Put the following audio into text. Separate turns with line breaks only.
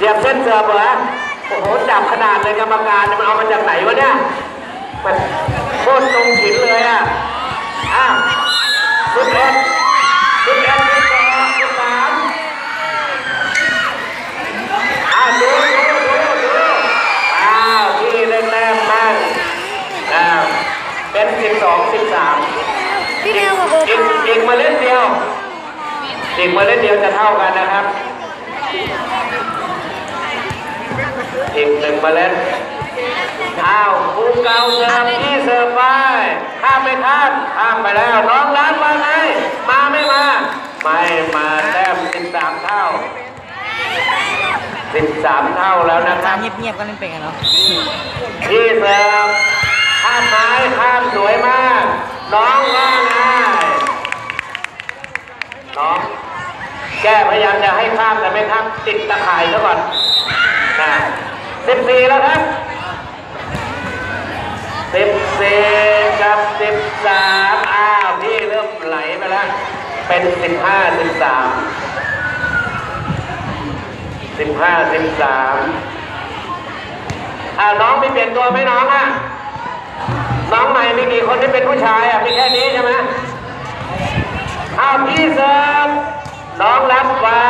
เสียบเส้นเสือเหรอโอ้โหจับขนาดเลยกรรมการมันเอามาจากไหนวะเนี่ยมันโคตรตรงฉินเลยอะอ้าวสิบเอ็ดสิบเอ็ดสิบสองสิบสามอ้าวดูดูดูดูอ้าวที่เล่นแต้มบ้างอ้าวเป็นสิบสองสิบสาม
พี่แมวกับโอ
อีกอีกมาเล่นเดียวอีกมาเล่นเดียวจะเท่ากันนะครับ อีกหนึ่งเมาเล่นอ้าวภูเก่าเสิร์ฟที่เสิร์ฟไปข้ามไปข้ามข้ามไปแล้วน้องร้านมาไงมาไม่มา ไม่มาแต้มสิบสามเท่าสิบสามเท่าแล้วนะค
จา
รั
น
บ
เงียบๆก็เล่นเป็นกันเนาะ
ที่เสิร์ฟข้ามไม้ข้ามสวยมาก น้องว่าไงน้องแก้พยายามจะให้ข้ามแต่ไม่ข้ามติดตะข่ายซะก่อนนะ สิบสี่แล้วครับสิบสี่กับสิบสามอ้าวพี่เริ่มไหลไปแล้ว เป็นสิบห้าสิบสามสิบห้าสิบสามอ้าวน้องมีเปลี่ยนตัวไหมน้องอะน้องใหม่มีกี่คนที่เป็นผู้ชายอะมีแค่นี้ใช่ไหมอ้าวพี่เสิร์ฟน้องรับไว้